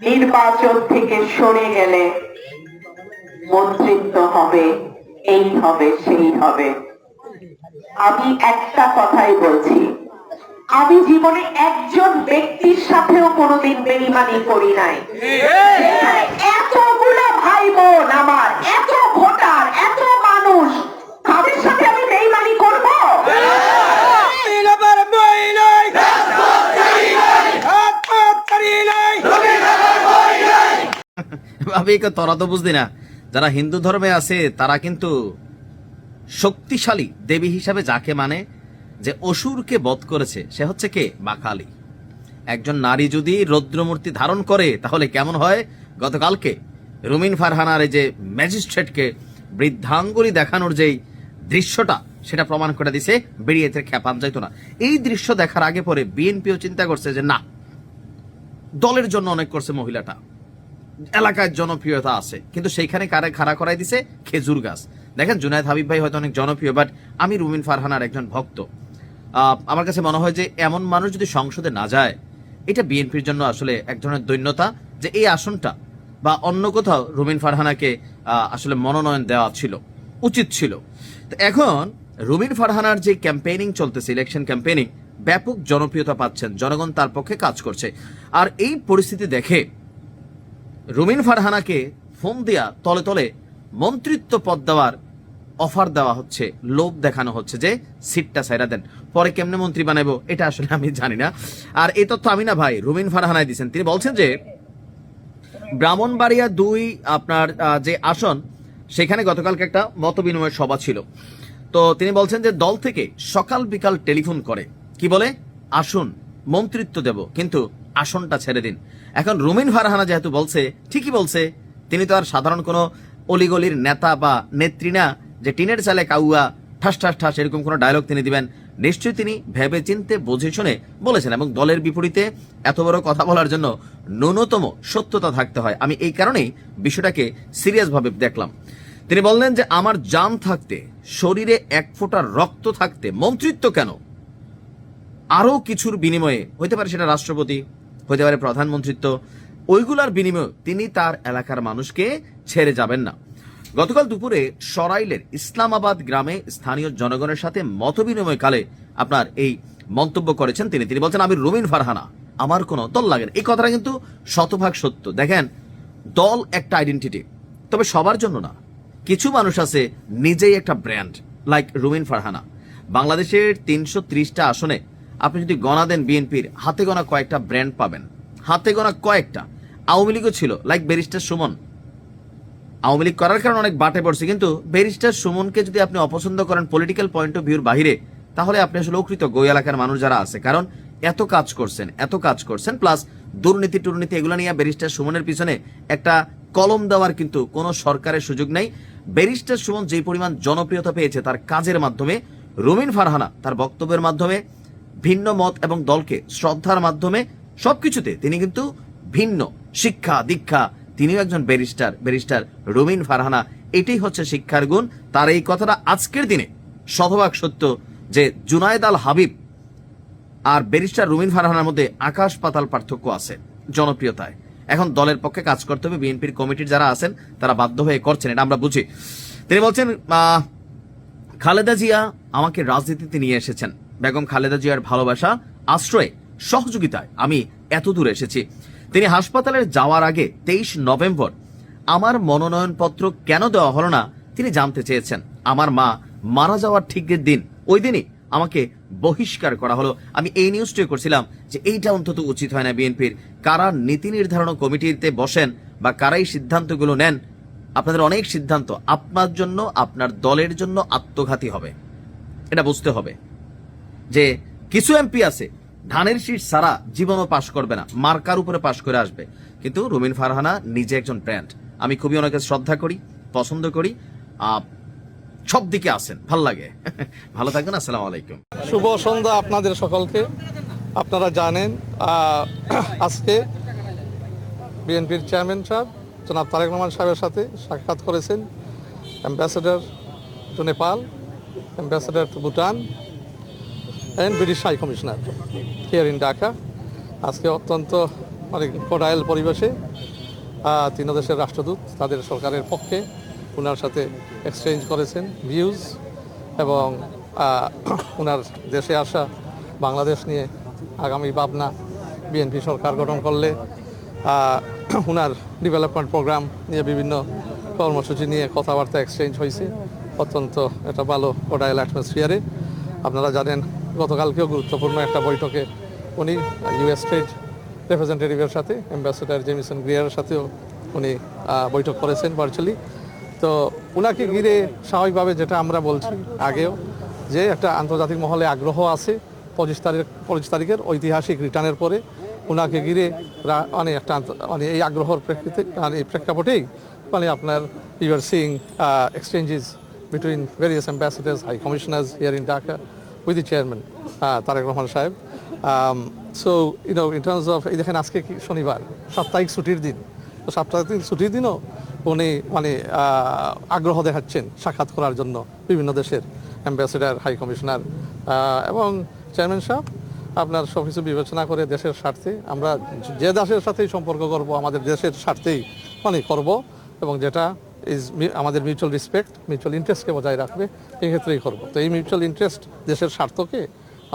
নির্বাচন থেকে সরে গেলে মন্ত্রিত্ব হবে এই হবে সেই হবে। আমি একটা কথাই বলছি আমি জীবনে একজন ব্যক্তির সাথেও কোনোদিন বেইমানি করি নাই। এতগুলো ভাই বোন আমার এত ভোটার এত মানুষ তাদের সাথে আমি বেইমানি করব এবার বই নাই হাত পাত করি নাই ভাবি কে তোরা তো বুঝদি না। যারা হিন্দু ধর্মে আছে, তারা কিন্তু শক্তিশালী দেবী হিসাবে যাকে মানে যে অসুরকে বধ করেছে, সে হচ্ছে কে? মা কালী। একজন নারী যদি রৌদ্রমূর্তি ধারণ করে, তাহলে কেমন হয়? গতকালকে রুমিন ফারহানার যে ম্যাজিস্ট্রেটকে বৃদ্ধাঙ্গুলি দেখানোর যেই দৃশ্যটা, সেটা প্রমাণ করে দিছে বেরিয়ে এতে খেপান যাইতো না। এই দৃশ্য দেখার আগে পরে বিএনপিও চিন্তা করছে যে, না, দলের জন্য অনেক করছে মহিলাটা। এলাকায় জনপ্রিয়তা আছে। কিন্তু সেইখানে কারে খাড়া করাই দিছে? খেজুর গাছ। দেখেন, জুনায়দ হাবিব ভাই হয়তো অনেক জনপ্রিয় বাট আমি রুমিন ফারহানার একজন ভক্ত। আমার কাছে মনে হয় যে এমন মানুষ যদি সংসদে না যায়, এটা বিএনপির জন্য আসলে এক ধরনের দৈন্যতা যে এই আসনটা বা অন্য কোথাও রুমিন ফারহানাকে আসলে মনোনয়ন দেওয়া ছিল, উচিত ছিল। তো এখন রুমিন ফারহানার যে ক্যাম্পেইনিং চলতেছে ইলেকশন ক্যাম্পেইনিং ব্যাপক জনপ্রিয়তা পাচ্ছেন, জনগণ তার পক্ষে কাজ করছে। আর এই পরিস্থিতি দেখে রুমিন ফারহানাকে ফোন দেয়া তলে তলে মন্ত্রিত্ব পদ দেওয়ার অফার দেওয়া হচ্ছে, লোভ দেখানো হচ্ছে যে সিটটা সাইরা দেন। পরে কেমনে মন্ত্রী বানাবো এটা আসলে আমি জানি না। আর এই তথ্য আমি না ভাই, রুমিন ফারহানায় দিচ্ছেন তিনি বলছেন যে ব্রাহ্মণবাড়িয়া দুই আপনার যে আসন, সেখানে গতকালকে একটা মত বিনিময় সভা ছিল। তো তিনি বলছেন যে দল থেকে সকাল বিকাল টেলিফোন করে, কি বলে? আসুন, মন্ত্রিত্ব দেব, কিন্তু আসনটা ছেড়ে দিন। এখন রুমিন ফারহানা যেহেতু বলছে, ঠিকই বলছে, তিনি তো আর সাধারণ কোনো অলিগলির নেতা বা নেত্রী না, যে টিনের চালে কাউয়া, ঠাস ঠাস ঠাস এরকম কোনো ডায়লগ তিনি দিবেন। নিশ্চয়ই তিনি ভেবে চিনতে বুঝে শুনে বলেছেন এবং দলের বিপরীতে এত বড় কথা বলার জন্য ন্যূনতম সত্যতা থাকতে হয়। আমি এই কারণেই বিষয়টাকে সিরিয়াসভাবে দেখলাম। তিনি বললেন যে, আমার জান থাকতে, শরীরে এক ফোঁটা রক্ত থাকতে মন্ত্রিত্ব কেন? আরও কিছুর বিনিময়ে, হইতে পারে সেটা রাষ্ট্রপতি হইতে পারে প্রধানমন্ত্রিত্ব, ওইগুলার বিনিময়ে তিনি তার এলাকার মানুষকে ছেড়ে যাবেন না। গতকাল দুপুরে সরাইলের ইসলামাবাদ গ্রামে স্থানীয় জনগণের সাথে মত বিনিময়কালে আপনার এই মন্তব্য করেছেন তিনি। তিনি বলছেন, আমি রুমিন ফারহানা, আমার কোনো দল লাগে না। এই কথাটা কিন্তু শতভাগ সত্য। দেখেন, দল একটা আইডেন্টিটি তবে সবার জন্য না। কিছু মানুষ আছে নিজেই একটা ব্র্যান্ড লাইক রুমিন ফারহানা। বাংলাদেশের তিনশো ত্রিশটা আসনে আপনি যদি গণা দেন বিএনপির, হাতে গোনা কয়েকটা ব্র্যান্ড পাবেন। হাতে গোনা কয়েকটা। আওয়ামী লীগও ছিল লাইক ব্যারিস্টার সুমন। আওয়ামী লীগ করার কারণে অনেক বাটে পড়ছে, কিন্তু ব্যারিস্টার সুমনকে যদি আপনি অপছন্দ করেন পলিটিক্যাল পয়েন্ট অফ ভিউর বাহিরে, তাহলে আপনি আসলে অকৃতজ্ঞ এলাকার মানুষ যারা আছে। কারণ এত কাজ করছেন, এত কাজ করছেন প্লাস দুর্নীতি টুর্নীতি এগুলো নিয়ে ব্যারিস্টার সুমনের পিছনে একটা কলম দেওয়ার কিন্তু কোনো সরকারের সুযোগ নেই। ব্যারিস্টার সুমন যে পরিমাণ জনপ্রিয়তা পেয়েছে তার কাজের মাধ্যমে, রুমিন ফারহানা তার বক্তব্যের মাধ্যমে ভিন্ন মত এবং দলকে শ্রদ্ধার মাধ্যমে সবকিছুতে তিনি কিন্তু ভিন্ন শিক্ষা, দীক্ষা। তিনিও একজন ব্যারিস্টার ব্যারিস্টার রুমিন ফারহানা। এটাই হচ্ছে শিক্ষার গুণ। তার এই কথাটা আজকের দিনে শতভাগ সত্য যে জুনায়েদ আল হাবিব আর ব্যারিস্টার রুমিন ফারহানার মধ্যে আকাশ পাতাল পার্থক্য আছে জনপ্রিয়তায়। এখন দলের পক্ষে কাজ করতে হবে, বিএনপির কমিটির যারা আছেন, তারা বাধ্য হয়ে করছেন, এটা আমরা বুঝি। তিনি বলছেন খালেদা জিয়া আমাকে রাজনীতিতে নিয়ে এসেছেন। বেগম খালেদা জিয়ার ভালোবাসা, আশ্রয়ে, সহযোগিতায় আমি এত দূর এসেছি। তিনি হাসপাতালে যাওয়ার আগে তেইশ নভেম্বর আমার মনোনয়নপত্র কেন দেওয়া হলো না তিনি জানতে চেয়েছেন। আমার মা মারা যাওয়ার ঠিকের দিন, ওই দিনই আমাকে বহিষ্কার করা হলো। আমি এই নিউজটাই করছিলাম যে এইটা অন্তত উচিত হয় না বিএনপির। কারা নীতি নির্ধারণ কমিটিতে বসেন বা কারাই সিদ্ধান্তগুলো নেন, আপনাদের অনেক সিদ্ধান্ত আপনার জন্য, আপনার দলের জন্য আত্মঘাতী হবে। এটা বুঝতে হবে। যে কিছু এমপি আছে, ধানের শীষ সারা জীবনও পাশ করবে না, মার্কার উপরে পাশ করে আসবে। কিন্তু রুমিন ফারহানা নিজে একজন ব্র্যান্ড। আমি খুবই ওনাকে শ্রদ্ধা করি, পছন্দ করি সব দিকে আছেন, ভালো লাগে। ভালো থাকবেন, আসসালামু আলাইকুম। শুভ সন্ধ্যা আপনাদের সকলকে। আপনারা জানেন আজকে বিএনপির চেয়ারম্যান সাহেব, জনাব তারেক রহমান সাহেবের সাথে সাক্ষাৎ করেছেন ambassador to Nepal ambassador to Bhutan. And British high commissioner here in Dhaka আজকে অত্যন্ত অনেক কোডাইল পরিবেশে তিন দেশের রাষ্ট্রদূত তাদের সরকারের পক্ষে ওনার সাথে এক্সচেঞ্জ করেছেন ভিউজ এবং ওনার দেশে আসা বাংলাদেশ নিয়ে আগামী ভাবনা বিএনপি সরকার গঠন করলে ওনার ডেভেলপমেন্ট প্রোগ্রাম নিয়ে বিভিন্ন কর্মসূচি নিয়ে কথাবার্তা এক্সচেঞ্জ হয়েছে। অত্যন্ত একটা ভালো কোডাইল অ্যাটমসফিয়ারে আপনারা জানেন গতকালকেও গুরুত্বপূর্ণ একটা বৈঠকে উনি ইউএস ট্রেড রিপ্রেজেন্টেটিভের সাথে অ্যাম্বাসেডার জেমিসন গ্রিয়ারের সাথেও উনি বৈঠক করেছেন ভার্চুয়ালি তো ওনাকে ঘিরে স্বাভাবিকভাবে যেটা আমরা বলছি আগেও, যে একটা আন্তর্জাতিক মহলে আগ্রহ আছে পঁচিশ তারিখ, পঁচিশ তারিখের ঐতিহাসিক রিটার্নের পরে ওনাকে ঘিরে মানে একটা মানে এই আগ্রহের প্রেক্ষিতে মানে এই প্রেক্ষাপটেই মানে আপনার you are seeing exchanges between various ambassadors high commissioners here in Dhaka with the chairman Tarique Rahman sahib. So you know in terms of এই দেখেন আজকে কি শনিবার, সাপ্তাহিক ছুটির দিন। তো সাপ্তাহিক ছুটির দিনও উনি মানে আগ্রহ দেখাচ্ছেন সাক্ষাৎ করার জন্য বিভিন্ন দেশের অ্যাম্বাসেডার হাই কমিশনার এবং চেয়ারম্যান সাহেব, আপনার সব কিছু বিবেচনা করে দেশের স্বার্থে, আমরা যে দেশের সাথেই সম্পর্ক করব, আমাদের দেশের স্বার্থেই মানে করব, এবং যেটা ইজ আমাদের মিউচুয়াল রেসপেক্ট মিউচুয়াল ইন্টারেস্টকে বজায় রাখবে এই ক্ষেত্রেই করব। তো এই মিউচুয়াল ইন্টারেস্ট দেশের স্বার্থকে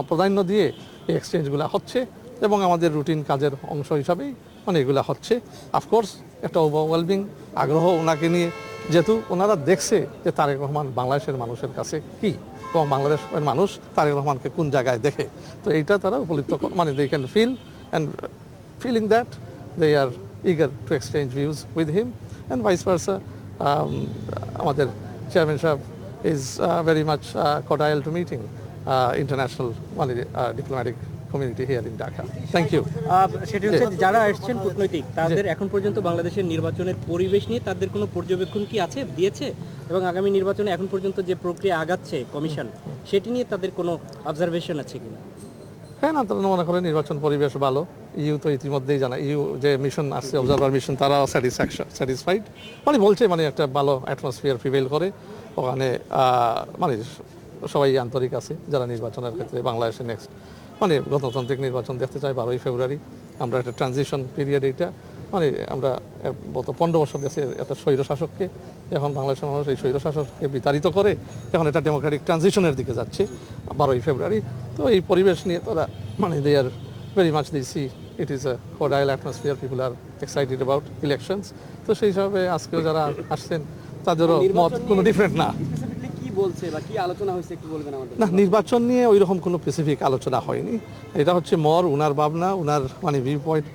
প্রাধান্য দিয়ে এই এক্সচেঞ্জগুলো হচ্ছে এবং আমাদের রুটিন কাজের অংশ হিসাবেই মানে এগুলো হচ্ছে অফকোর্স একটা ওভারওয়েলমিং আগ্রহ ওনাকে নিয়ে, যেহেতু ওনারা দেখছে যে তারেক রহমান বাংলাদেশের মানুষের কাছে কি এবং বাংলাদেশের মানুষ তারেক রহমানকে কোন জায়গায় দেখে। তো এইটা তারা উপলব্ধ মানে they can feel and feeling that they are eager to exchange views with him and vice versa আমাদের chairman sahib is very much cordial to meeting international মানে diplomatic community here in Dhaka thank you সেটি হচ্ছে যারা এসছেন কূটনৈতিক তাদের এখন পর্যন্ত বাংলাদেশের নির্বাচনের পরিবেশ নিয়ে তাদের কোনো পর্যবেক্ষণ কি আছে দিয়েছে? এবং আগামী নির্বাচনে এখন পর্যন্ত যে প্রক্রিয়া আগাচ্ছে কমিশন সেটি নিয়ে তাদের কোনো অবজারভেশন আছে কিনা? হ্যাঁ না তারা মনে করেন নির্বাচন পরিবেশ ভালো। ইউ তো ইতিমধ্যেই জানা, ইউ যে মিশন আসছে অবজারভার মিশন তারাও স্যাটিসফ্যাকশন স্যাটিসফাইড মানে বলছে মানে একটা ভালো অ্যাটমসফিয়ার প্রিভেল করে। ওখানে মানে সবাই আন্তরিক আছে যারা নির্বাচনের ক্ষেত্রে বাংলাদেশে নেক্সট মানে গণতান্ত্রিক নির্বাচন দেখতে চাই বারোই ফেব্রুয়ারি। আমরা একটা ট্রানজিশন পিরিয়ড এইটা। মানে আমরা গত পনেরো বছর দেশে একটা স্বৈর শাসককে এখন বাংলাদেশের মানুষ এই স্বৈর শাসককে বিতাড়িত করে, এখন এটা ডেমোক্রেটিক ট্রানজিশনের দিকে যাচ্ছে, বারোই ফেব্রুয়ারি। তো এই পরিবেশ নিয়ে তারা মানে they are very much the see it is a cordial atmosphere people are excited about election তো সেই হিসাবে আজকেও যারা আসছেন তাদেরও মত কোনো ডিফারেন্ট না। কি বলছে বা কি আলোচনা হয়েছে একটু বলবেন আমাদের। না নির্বাচন নিয়ে ওই রকম কোনো স্পেসিফিক আলোচনা হয়নি। এটা হচ্ছে মর উনার ভাবনা উনার মানে ভিউ পয়েন্ট